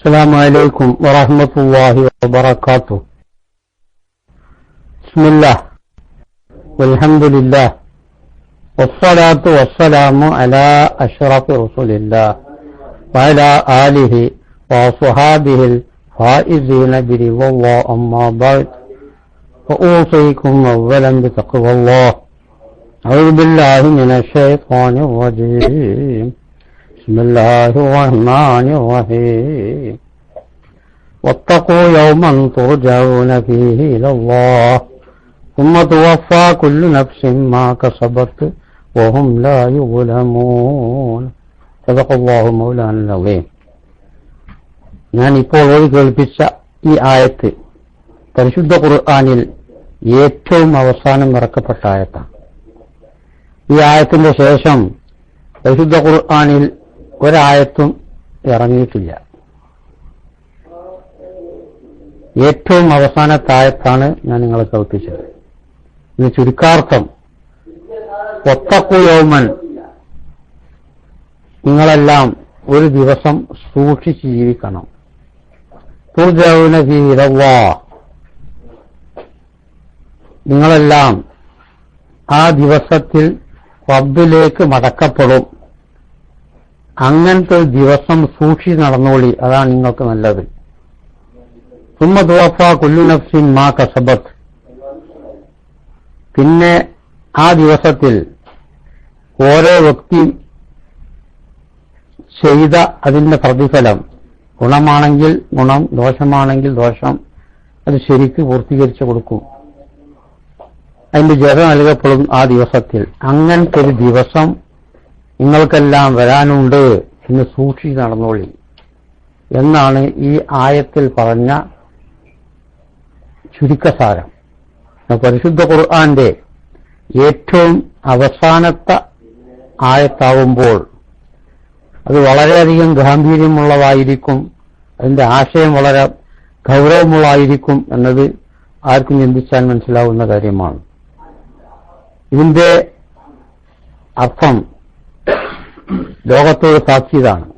السلام عليكم ورحمة الله وبركاته. بسم الله والحمد لله والصلاة والسلام على أشرف رسول الله وعلى آله وصحابه الفائزين برضا الله أما بعد. فأوصيكم أولا بتقوى الله. أعوذ بالله من الشيطان الرجيم. بسم الله الرحمن الرحيم واتقوا يوما ترجعون فيه إلى الله ثم توفى كل نفس ما كسبت وهم لا يظلمون صدق الله مولانا العظيم ഞാൻ ഇപ്പോൾ ഓടി കേൾപ്പിച്ച ഈ ആയത്ത് പരിശുദ്ധ ഖുർആാനിൽ ഏറ്റവും അവസാനം ഇറക്കപ്പെട്ട ആയത്താണ് ഈ ആയത്തിന്റെ ശേഷം പരിശുദ്ധ ഖുർആാനിൽ ഒരായത്തും ഇറങ്ങിയിട്ടില്ല. ഏറ്റവും അവസാനത്തായത്താണ് ഞാൻ നിങ്ങളെ കേൾപ്പിച്ചത് ഇത് ചുരുക്കാർത്ഥം ഒത്തക്കുയോമൻ നിങ്ങളെല്ലാം ഒരു ദിവസം സൂക്ഷിച്ച് ജീവിക്കണം. തുർജൗന ഫീരവാ നിങ്ങളെല്ലാം ആ ദിവസത്തിൽ റബ്ബിലേക്ക് മടക്കപ്പെടും. അങ്ങനത്തെ ദിവസം സൂക്ഷിച്ച് നടന്നോളി. അതാണ് നിങ്ങൾക്ക് നല്ലത്. സുമ്മ തുവഫ കുല്ലു മാ കസബത്ത് പിന്നെ ആ ദിവസത്തിൽ ഓരോ വ്യക്തി ചെയ്ത അതിന്റെ പ്രതിഫലം. ഗുണമാണെങ്കിൽ ഗുണം ദോഷമാണെങ്കിൽ ദോഷം. അത് ശരിക്ക് പൂർത്തീകരിച്ചു കൊടുക്കും. അതിന്റെ ജത നൽകപ്പെടും ആ ദിവസത്തിൽ. അങ്ങനത്തെ ഒരു ദിവസം നിങ്ങൾക്കെല്ലാം വരാനുണ്ട് എന്ന് സൂക്ഷിച്ച് നടന്നോളി. എന്നാണ് ഈ ആയത്തിൽ പറഞ്ഞ ചുരുക്കസാരം. പരിശുദ്ധ ഖുർആന്റെ ഏറ്റവും അവസാനത്തെ ആയത്താവുമ്പോൾ അത് വളരെയധികം ഗാംഭീര്യമുള്ളതായിരിക്കും അതിന്റെ ആശയം വളരെ ഗൗരവമുള്ളതായിരിക്കും എന്നത് ആർക്കും ചിന്തിച്ചാൽ മനസ്സിലാവുന്ന കാര്യമാണ്. ഇതിന്റെ അർത്ഥം ലോകത്തോട് സാക്ഷിയതാണ്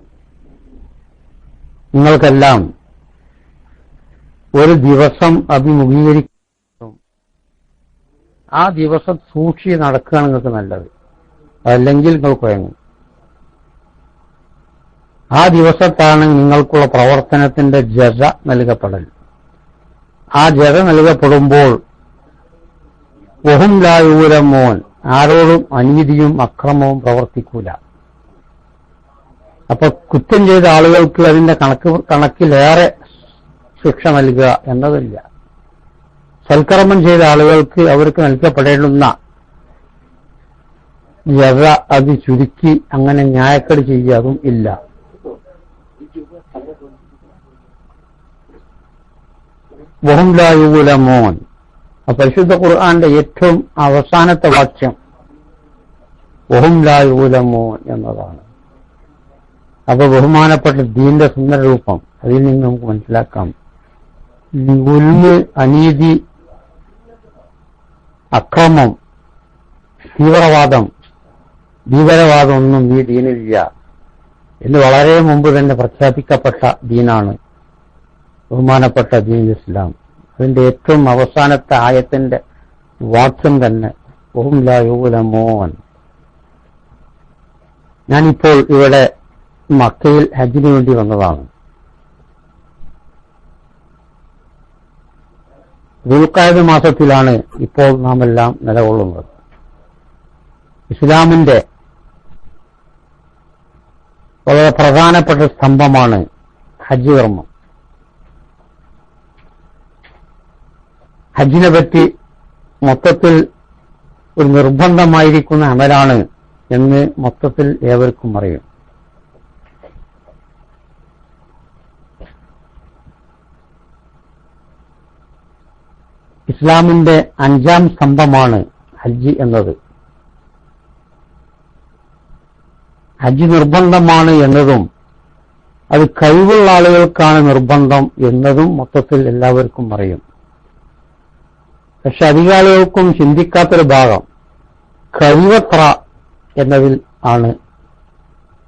നിങ്ങൾക്കെല്ലാം ഒരു ദിവസം അഭിമുഖീകരിക്കും. ആ ദിവസം സൂക്ഷിച്ച് നടക്കുകയാണ് നിങ്ങൾക്ക് നല്ലത്. അല്ലെങ്കിൽ നിങ്ങൾ കുഴങ്ങും. ആ ദിവസത്താണ് നിങ്ങൾക്കുള്ള പ്രവർത്തനത്തിന്റെ ജത നൽകപ്പെടൽ. ആ ജത നൽകപ്പെടുമ്പോൾ ബഹുംലായൂരം ലായൂരമോൻ ആരോടും അനീതിയും അക്രമവും പ്രവർത്തിക്കൂല. അപ്പൊ കുറ്റം ചെയ്ത ആളുകൾക്ക് അതിന്റെ കണക്ക് കണക്കിലേറെ ശിക്ഷ നൽകുക എന്നതില്ല. സൽക്കർമ്മം ചെയ്ത ആളുകൾക്ക് അവർക്ക് നൽകപ്പെടേണ്ടുന്ന ജത അത് ചുരുക്കി അങ്ങനെ ന്യായക്കട് ചെയ്യാതും ഇല്ല. ബഹുംലായൂലമോൻ പരിശുദ്ധ ഖുർആന്റെ ഏറ്റവും അവസാനത്തെ വാക്യം ബഹുംലായൂലമോൻ എന്നതാണ്. അപ്പൊ ബഹുമാനപ്പെട്ട ദീന്റെ സുന്ദര രൂപം അതിൽ നിന്ന് നമുക്ക് മനസ്സിലാക്കാം. ഉൽമ് അനീതി അക്രമം തീവ്രവാദം ഭീകരവാദം ഒന്നും ഈ ദീനില്ല എന്ന് വളരെ മുമ്പ് തന്നെ പ്രഖ്യാപിക്കപ്പെട്ട ദീനാണ് ബഹുമാനപ്പെട്ട ദീൻ ഇസ്ലാം. അതിന്റെ ഏറ്റവും അവസാനത്തെ ആയത്തിന്റെ വാക്യം തന്നെ ഓം മോൻ ഞാനിപ്പോൾ ഇവിടെ മക്കയിൽ ഹജ്ജിന് വേണ്ടി വന്നതാണ്. ദുൽക്കായത് മാസത്തിലാണ് ഇപ്പോൾ നാം എല്ലാം നിലകൊള്ളുന്നത്. ഇസ്ലാമിന്റെ വളരെ പ്രധാനപ്പെട്ട സ്തംഭമാണ് ഹജ്ജ് കർമ്മം. ഹജ്ജിനെ പറ്റി മൊത്തത്തിൽ ഒരു നിർബന്ധമായിരിക്കുന്ന അമലാണ് എന്ന് മൊത്തത്തിൽ ഏവർക്കും അറിയും. ഇസ്ലാമിന്റെ അഞ്ചാം സ്തംഭമാണ് ഹജ്ജ് എന്നത്. ഹജ്ജ് നിർബന്ധമാണ് എന്നതും അത് കഴിവുള്ള ആളുകൾക്കാണ് നിർബന്ധം എന്നതും മൊത്തത്തിൽ എല്ലാവർക്കും അറിയും. പക്ഷെ അധികാരികൾക്കും ചിന്തിക്കാത്തൊരു ഭാഗം കഴിവത്ര എന്നതിൽ ആണ്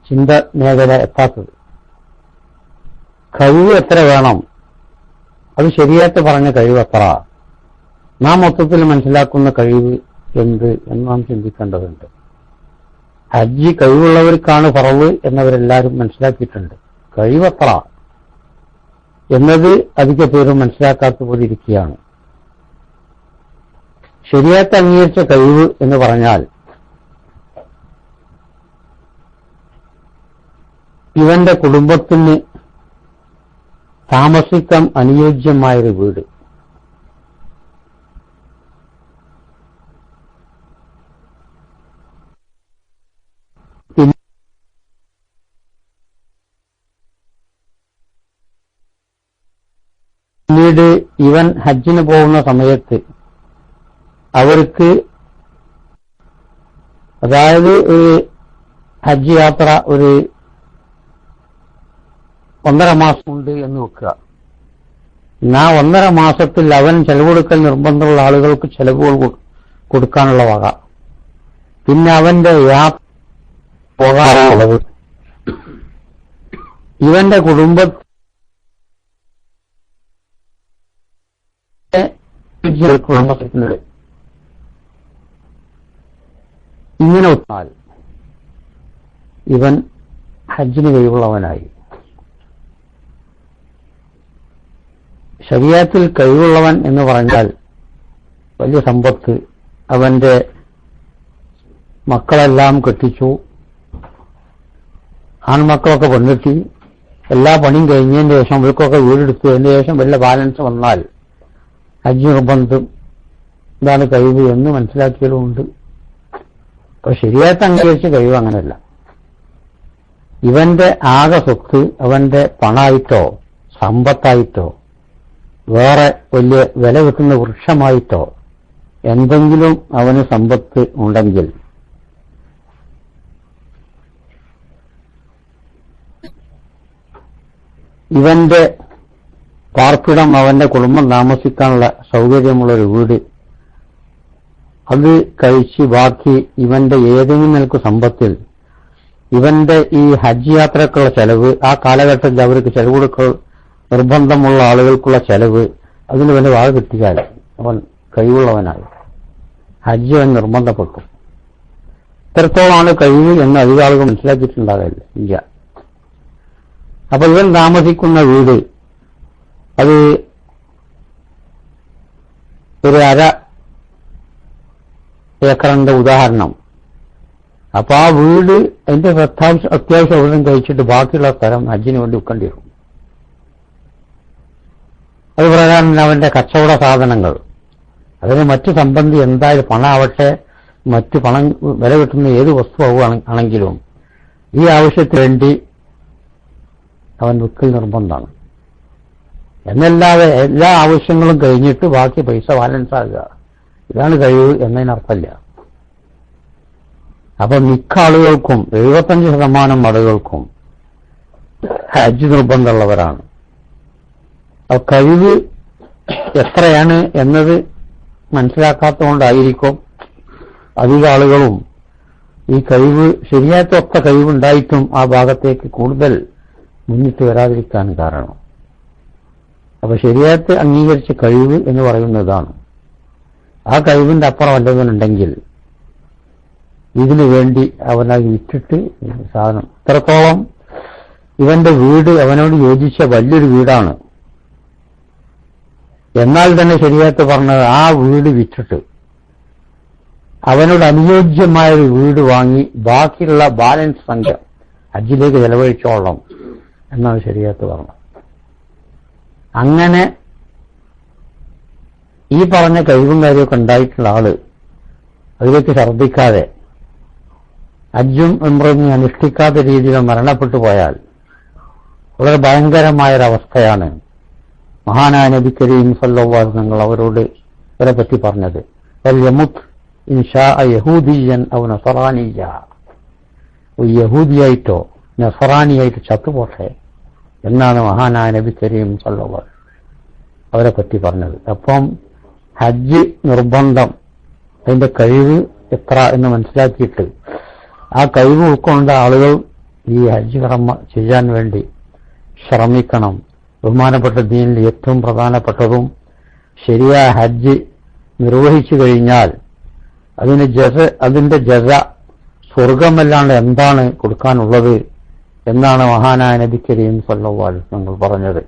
ചിന്ത മേഖല എത്താത്തത്. കഴിവ് എത്ര വേണം? അത് ശരിയായിട്ട് പറഞ്ഞ കഴിവത്ര. നാം മൊത്തത്തിൽ മനസ്സിലാക്കുന്ന കഴിവ് എന്ത് എന്ന് നാം ചിന്തിക്കേണ്ടതുണ്ട്. ഹജ്ജ് കഴിവുള്ളവർക്കാണ് പറവ് എന്നവരെല്ലാവരും മനസ്സിലാക്കിയിട്ടുണ്ട്. കഴിവത്ര. എന്നത് അധിക പേരും മനസ്സിലാക്കാത്ത പോലെ ഇരിക്കുകയാണ്. ശരിയായിട്ട് അംഗീകരിച്ച കഴിവ് എന്ന് പറഞ്ഞാൽ ഇവന്റെ കുടുംബത്തിന് താമസിക്കാൻ അനുയോജ്യമായൊരു വീട്. പിന്നീട് ഇവൻ ഹജ്ജിന് പോകുന്ന സമയത്ത് അവർക്ക് അതായത് ഒരു ഹജ്ജ് യാത്ര ഒരു ഒന്നര മാസം ഉണ്ട് എന്ന് വെക്കുക. ആ ഒന്നര മാസത്തിൽ അവൻ ചെലവ് കൊടുക്കൽ നിർബന്ധമുള്ള ആളുകൾക്ക് ചെലവുകൾ കൊടുക്കാനുള്ള വക പിന്നെ അവന്റെ യാത്ര പോകാനുള്ളത് ഇവന്റെ ഇങ്ങനെ ഒത്താൽ ഇവൻ ഹജ്ജിന് കഴിവുള്ളവനായി. ശരീരത്തിൽ കഴിവുള്ളവൻ എന്ന് പറഞ്ഞാൽ വലിയ സമ്പത്ത് അവന്റെ മക്കളെല്ലാം കെട്ടിച്ചു. ആൺമക്കളൊക്കെ പെണ്ണെത്തി എല്ലാ പണിയും കഴിഞ്ഞതിന് ശേഷം ഇവർക്കൊക്കെ വീടെടുത്തു. അതിന് ശേഷം വല്ല ബാലൻസ് വന്നാൽ നിർബന്ധം ഇതാണ് കഴിവ് എന്ന് മനസ്സിലാക്കിയതുമുണ്ട്. അപ്പൊ ശരിയായിട്ട് അംഗീകരിച്ച കഴിവ് അങ്ങനെയല്ല. ഇവന്റെ ആകെ സ്വത്ത് അവന്റെ പണമായിട്ടോ സമ്പത്തായിട്ടോ വേറെ വലിയ വില വെക്കുന്ന വൃക്ഷമായിട്ടോ എന്തെങ്കിലും അവന് സമ്പത്ത് ഉണ്ടെങ്കിൽ ഇവന്റെ പാർപ്പിടം അവന്റെ കുടുംബം താമസിക്കാനുള്ള സൗകര്യമുള്ള ഒരു വീട്. അത് കഴിച്ച് ബാക്കി ഇവന്റെ ഏതെങ്കിലും നിലയ്ക്ക് സമ്പത്തിൽ ഇവന്റെ ഈ ഹജ്ജ് യാത്രക്കുള്ള ചെലവ് ആ കാലഘട്ടത്തിൽ അവർക്ക് ചെലവ് കൊടുക്ക നിർബന്ധമുള്ള ആളുകൾക്കുള്ള ചെലവ് അതിന് വല്ല വാഴ കിട്ടിയാൽ അവൻ കഴിവുള്ളവനായി. ഹജ്ജ് അവൻ നിർബന്ധപ്പെട്ടു. ഇത്രത്തോളമാണ് കഴിവ് എന്ന് അധികം ആളുകൾ മനസ്സിലാക്കിയിട്ടുണ്ടാകില്ല ഇല്ല. അപ്പൊ ഇവൻ താമസിക്കുന്ന വീട് അത് ഒരു അര ഏക്കറിന്റെ ഉദാഹരണം. അപ്പൊ ആ വീട് അതിന്റെ അത്യാവശ്യം അത്യാവശ്യം എവിടെയും കഴിച്ചിട്ട് ബാക്കിയുള്ള സ്ഥലം ഹജ്ജിന് വേണ്ടി വെക്കേണ്ടി വരും. അത് പ്രകാരം അവന്റെ കച്ചവട സാധനങ്ങൾ. അതിന് മറ്റു സംബന്ധി എന്തായാലും ആവട്ടെ മറ്റു പണം വില കിട്ടുന്ന ഏത് വസ്തു ആണെങ്കിലും ഈ ആവശ്യത്തിന് വേണ്ടി അവൻ വിൽക്കൽ നിർബന്ധമാണ്. എന്നല്ലാതെ എല്ലാ ആവശ്യങ്ങളും കഴിഞ്ഞിട്ട് ബാക്കി പൈസ ബാലൻസ് ആകുക. ഇതാണ് കഴിവ് എന്നതിനർത്ഥമില്ല. അപ്പൊ മിക്ക ആളുകൾക്കും എഴുപത്തഞ്ച് ശതമാനം ആളുകൾക്കും ഹജ്ജ് നിർബന്ധമുള്ളവരാണ്. അപ്പൊ കഴിവ് എത്രയാണ് എന്നത് മനസ്സിലാക്കാത്തതുകൊണ്ടായിരിക്കും അധിക ആളുകളും ഈ കഴിവ് ശരിയായിട്ടൊക്കെ കഴിവുണ്ടായിട്ടും ആ ഭാഗത്തേക്ക് കൂടുതൽ മുന്നിട്ട് വരാതിരിക്കാൻ കാരണം. അപ്പൊ ശരിയായിട്ട് അംഗീകരിച്ച കഴിവ് എന്ന് പറയുന്നതാണ്. ആ കഴിവിന്റെ അപ്പുറം വല്ലവനുണ്ടെങ്കിൽ ഇതിനു വേണ്ടി അവനത് വിറ്റിട്ട് സാധനം. ഇത്രത്തോളം ഇവന്റെ വീട് അവനോട് യോജിച്ച വലിയൊരു വീടാണ്. എന്നാൽ തന്നെ ശരിയായിട്ട് പറഞ്ഞത് ആ വീട് വിറ്റിട്ട് അവനോട് അനുയോജ്യമായ ഒരു വീട് വാങ്ങി ബാക്കിയുള്ള ബാലൻസ് സംഖ്യ ഹജ്ജിലേക്ക് ചെലവഴിച്ചോളണം എന്നാണ് ശരിയായിട്ട് പറഞ്ഞത്. അങ്ങനെ ഈ പറഞ്ഞ കഴിവും കാര്യമൊക്കെ ഉണ്ടായിട്ടുള്ള ആൾ അതിലേക്ക് ഛർദ്ദിക്കാതെ അജ്ജും എംബ്രൊന്നും അനുഷ്ഠിക്കാത്ത രീതിയിൽ മരണപ്പെട്ടു പോയാൽ വളരെ ഭയങ്കരമായൊരവസ്ഥയാണ് മഹാനായ നബി കരീം സല്ലല്ലാഹു നിങ്ങൾ അവരോട് ഇവരെ പറ്റി പറഞ്ഞത്. യമുത് യഹൂദിയൻ യഹൂദിയായിട്ടോ നസറാനിയായിട്ടോ ചത്തുപോട്ടെ. എന്നാണ് മഹാനായ നബി കരീം സല്ലോ അവരെ പറ്റി പറഞ്ഞത്. അപ്പം ഹജ്ജ് നിർബന്ധം അതിന്റെ കഴിവ് എത്ര എന്ന് മനസ്സിലാക്കിയിട്ട് ആ കഴിവ് ഉൾക്കൊണ്ട ആളുകൾ ഈ ഹജ്ജ് കർമ്മ ചെയ്യാൻ വേണ്ടി ശ്രമിക്കണം. ബഹുമാനപ്പെട്ട ദീനിൽ ഏറ്റവും പ്രധാനപ്പെട്ടതും ശരിയായ ഹജ്ജ് നിർവഹിച്ചു കഴിഞ്ഞാൽ അതിന് ജസ അതിന്റെ ജസ സ്വർഗമല്ലാണ്ട് എന്താണ് കൊടുക്കാനുള്ളത് എന്നാണ് മഹാനായ നബി കരീം സല്ലു ഞങ്ങൾ പറഞ്ഞത്?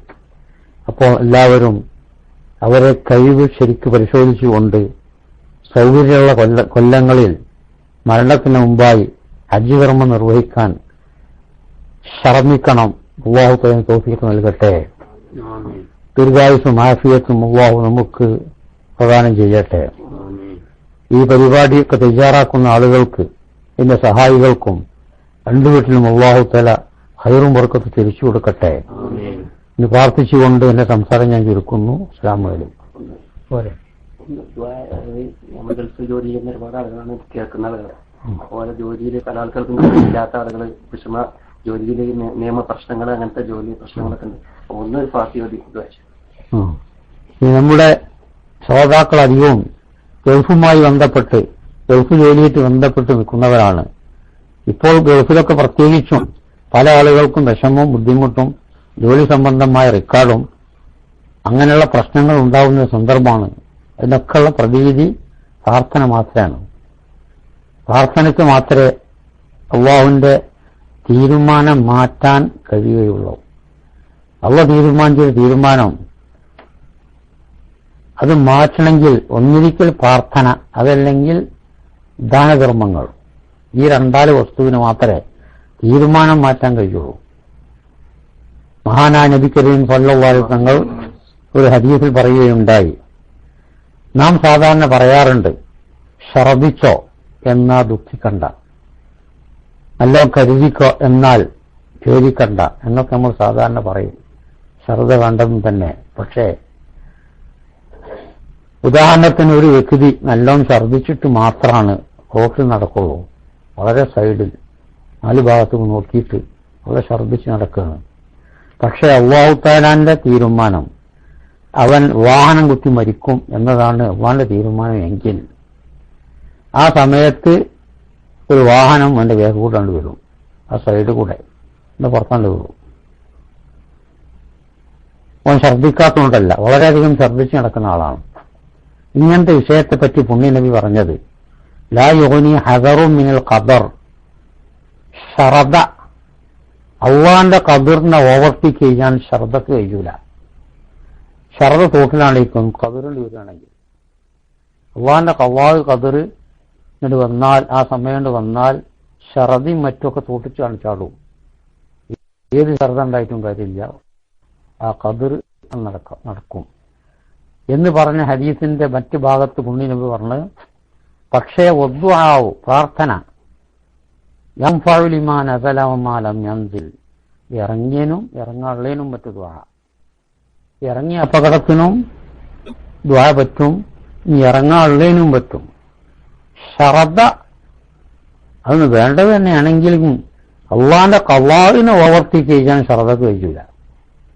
അപ്പോൾ എല്ലാവരും അവരെ കഴിവ് ശരിക്ക് പരിശോധിച്ചുകൊണ്ട് സൗകര്യമുള്ള കൊല്ല കൊല്ലങ്ങളിൽ മരണത്തിന് മുമ്പായി ഹജ്ജ് കർമ്മം നിർവഹിക്കാൻ ശ്രമിക്കണം. ഉവാഹു തയ്യാൻ തോഫിക്ക് നൽകട്ടെ. ദീർഘായുസും ആഫിയത്തും അള്ളാഹു നമുക്ക് പ്രദാനം ചെയ്യട്ടെ. ഈ പരിപാടിയൊക്കെ തയ്യാറാക്കുന്ന ആളുകൾക്ക് എന്റെ സഹായികൾക്കും രണ്ടു വീട്ടിലും അള്ളാഹു തല ഹൈറും വർക്കത്ത് തിരിച്ചു കൊടുക്കട്ടെ. ഇന്ന് പ്രാർത്ഥിച്ചുകൊണ്ട് എന്റെ സംസാരം ഞാൻ ചുരുക്കുന്നു. അസ്ലാം വലൈക്കും പോരെ. ജോലി ചെയ്യുന്ന ഒരുപാട് ആളുകളാണ് കേൾക്കുന്ന ആളുകൾ അതുപോലെ ജോലിയിൽ പല ആൾക്കാർക്കും ഇല്ലാത്ത ആളുകൾ വിഷമ ജോലിയിലെ നിയമ പ്രശ്നങ്ങൾ അങ്ങനത്തെ ജോലി പ്രശ്നങ്ങളൊക്കെ ഉണ്ട്. ഒന്ന് ഒരു പാർട്ടി ഈ നമ്മുടെ ശ്രോതാക്കൾ അധികവും ഗൾഫുമായി ബന്ധപ്പെട്ട് ഗൾഫ് ജോലിയായിട്ട് ബന്ധപ്പെട്ട് നിൽക്കുന്നവരാണ്. ഇപ്പോൾ ഗൾഫിലൊക്കെ പ്രത്യേകിച്ചും പല ആളുകൾക്കും വിഷമവും ബുദ്ധിമുട്ടും ജോലി സംബന്ധമായ റെക്കോർഡും അങ്ങനെയുള്ള പ്രശ്നങ്ങൾ ഉണ്ടാകുന്ന സന്ദർഭമാണ്. അതിനൊക്കെയുള്ള പ്രതിവിധി പ്രാർത്ഥന മാത്രമാണ്. പ്രാർത്ഥനയ്ക്ക് മാത്രമേ അള്ളാഹുവിന്റെ തീരുമാനം മാറ്റാൻ കഴിയുകയുള്ളൂ. അള്ള തീരുമാനിച്ചൊരു തീരുമാനം. അത് മാറ്റണമെങ്കിൽ ഒന്നിരിക്കൽ പ്രാർത്ഥന അതല്ലെങ്കിൽ ദാനകർമ്മങ്ങൾ ഈ രണ്ടാൽ വസ്തുവിന് മാത്രമേ തീരുമാനം മാറ്റാൻ കഴിയുള്ളൂ. മഹാനായ നബി കരീം സല്ലല്ലാഹു തങ്ങൾ ഒരു ഹദീസിൽ പറയുകയുണ്ടായി. നാം സാധാരണ പറയാറുണ്ട് ഛർദിച്ചോ എന്നാ ദുഃഖിക്കണ്ട. അല്ലോ കരുതിക്കോ എന്നാൽ ഖേദിക്കണ്ട എന്നൊക്കെ നമ്മൾ സാധാരണ പറയും. ശ്രദ്ധ വേണ്ടെന്ന് തന്നെ. പക്ഷേ ഉദാഹരണത്തിന് ഒരു വ്യക്തി നല്ലോണം ഛർദിച്ചിട്ട് മാത്രമാണ് കോർട്ടിൽ നടക്കുള്ളൂ. വളരെ സൈഡിൽ നാല് ഭാഗത്തും നോക്കിയിട്ട് വളരെ ഛർദ്ദിച്ച് നടക്കുകയാണ്. പക്ഷെ അള്ളാഹുത്താലാന്റെ തീരുമാനം അവൻ വാഹനം കുത്തി മരിക്കും എന്നതാണ് അള്ളാന്റെ തീരുമാനം എങ്കിൽ ആ സമയത്ത് ഒരു വാഹനം അവന്റെ വേഗം കൂട്ടാണ്ട് വരും. ആ സൈഡ് കൂടെ എന്നെ പുറത്താണ്ട് വരും. അവൻ ഛർദ്ദിക്കാത്തതുകൊണ്ടല്ല വളരെയധികം ഛർദ്ദിച്ച് നടക്കുന്ന ആളാണ്. ഇങ്ങനത്തെ വിഷയത്തെപ്പറ്റി പുണ്യനബി പറഞ്ഞത് ലാ يغني ഹദറും മിനൽ ഖദർ ഷറദ അള്ളാന്റെ കതിറിനെ ഓവർടേക്ക് ചെയ്യാൻ ഷർദക്ക് കഴിയൂല ഷറദ തോട്ടിലാണേക്കും കതിറിൽ വരികയാണെങ്കിൽ അള്ളാന്റെ കവാവ് കതിർ ഇങ്ങോട്ട് വന്നാൽ ആ സമയം വന്നാൽ ഷറദിയും മറ്റുമൊക്കെ തോട്ടിച്ച് കാണിച്ചാടും. ഏത് ഷർദ ഉണ്ടായിട്ടും കാര്യമില്ല. ആ കതിർ നടക്ക എന്ന് പറഞ്ഞ ഹരീസിന്റെ മറ്റു ഭാഗത്ത് പുണ്യനബി പറഞ്ഞ് പക്ഷേ ഒദ്വാവ് പ്രാർത്ഥന. യംഫാവുലിമാൻ അസലവമാലം യന്തിൽ ഇറങ്ങിയനും ഇറങ്ങാനുള്ളതിനും പറ്റു ദ്വാ ഇറങ്ങിയ അപകടത്തിനും ദ്വാ പറ്റും. ഇറങ്ങാനുള്ളതിനും പറ്റും. ശ്രദ്ധ അതിന് വേണ്ടത് തന്നെയാണെങ്കിലും അള്ളാന്റെ കവാവിനെ ഓവർടേക്ക് ചെയ്യാൻ ശ്രദ്ധക്ക് കഴിയില്ല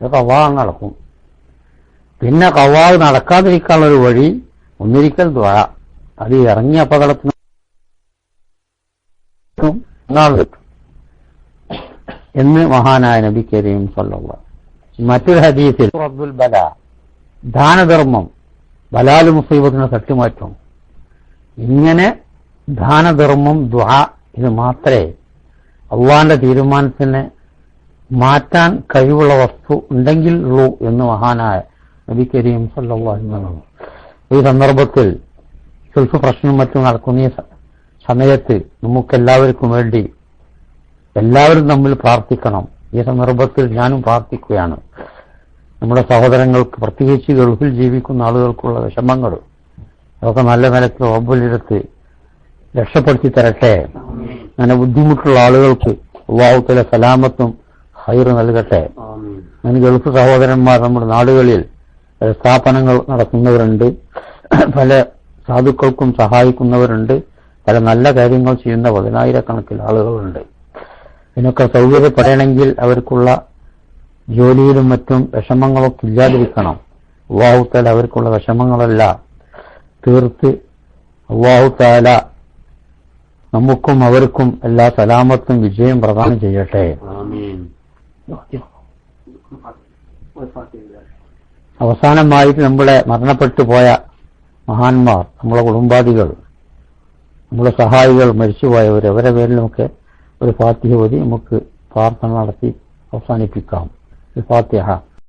ഇത് കവാവ് നടക്കും. പിന്നെ കവാവ് നടക്കാതിരിക്കാനുള്ളൊരു വഴി ഒന്നിരിക്കൽ ദ്വാ അത് ഇറങ്ങിയ അപകടത്തിന് എന്ന് മഹാനായ നബി കരീം സല്ലല്ലാഹു മറ്റൊരു ഹദീസിൽ റബ്ബുൽ ബല ദാനധർമ്മം ബലാലു മുസൈബത്തിന് തട്ടിമാറ്റും ഇങ്ങനെ ദാനധർമ്മം ദ്വാ ഇത് മാത്രമേ അള്ളാന്റെ തീരുമാനത്തിന് മാറ്റാൻ കഴിവുള്ള വസ്തു ഉണ്ടെങ്കിൽ ഉള്ളൂ എന്ന് മഹാനായ നബി കരീം വസല്ലം ഈ സന്ദർഭത്തിൽ ഗൾഫ് പ്രശ്നവും മറ്റും നടക്കുന്ന സമയത്ത് നമുക്കെല്ലാവർക്കും വേണ്ടി എല്ലാവരും നമ്മൾ പ്രാർത്ഥിക്കണം. ഈ സന്ദർഭത്തിൽ ഞാനും പ്രാർത്ഥിക്കുകയാണ്. നമ്മുടെ സഹോദരങ്ങൾക്ക് പ്രത്യേകിച്ച് ഗൾഫിൽ ജീവിക്കുന്ന ആളുകൾക്കുള്ള വിഷമങ്ങൾ അതൊക്കെ നല്ല നിലയ്ക്ക് റബ്ബുലിടത്ത് രക്ഷപ്പെടുത്തി തരട്ടെ. അങ്ങനെ ബുദ്ധിമുട്ടുള്ള ആളുകൾക്ക് വാവുത്തിലെ സലാമത്തും ഹൈർ നൽകട്ടെ. അങ്ങനെ ഗൾഫ് സഹോദരന്മാർ നമ്മുടെ നാടുകളിൽ സ്ഥാപനങ്ങൾ നടക്കുന്നവരുണ്ട് പല സാധുക്കൾക്കും സഹായിക്കുന്നവരുണ്ട്. പല നല്ല കാര്യങ്ങൾ ചെയ്യുന്ന പതിനായിരക്കണക്കിന് ആളുകളുണ്ട്. ഇതിനൊക്കെ സൗകര്യപ്പെടണമെങ്കിൽ അവർക്കുള്ള ജോലിയിലും മറ്റും വിഷമങ്ങളൊക്കെ ഇല്ലാതിരിക്കണം. അള്ളാഹുത്താല അവർക്കുള്ള വിഷമങ്ങളല്ല. തീർത്ത് അള്ളാഹുത്താല നമുക്കും അവർക്കും എല്ലാ സലാമത്തും വിജയം പ്രദാനം ചെയ്യട്ടെ. അവസാനമായിട്ട് നമ്മളെ മരണപ്പെട്ടു പോയ മഹാന്മാർ നമ്മളെ കുടുംബാദികൾ നമ്മളെ സഹായികൾ മരിച്ചുപോയവർ അവരെ പേരിലുമൊക്കെ ഒരു ഫാത്തിഹ ഓതി നമുക്ക് പ്രാർത്ഥന നടത്തി അവസാനിപ്പിക്കാം. ഒരു ഫാത്തിഹ.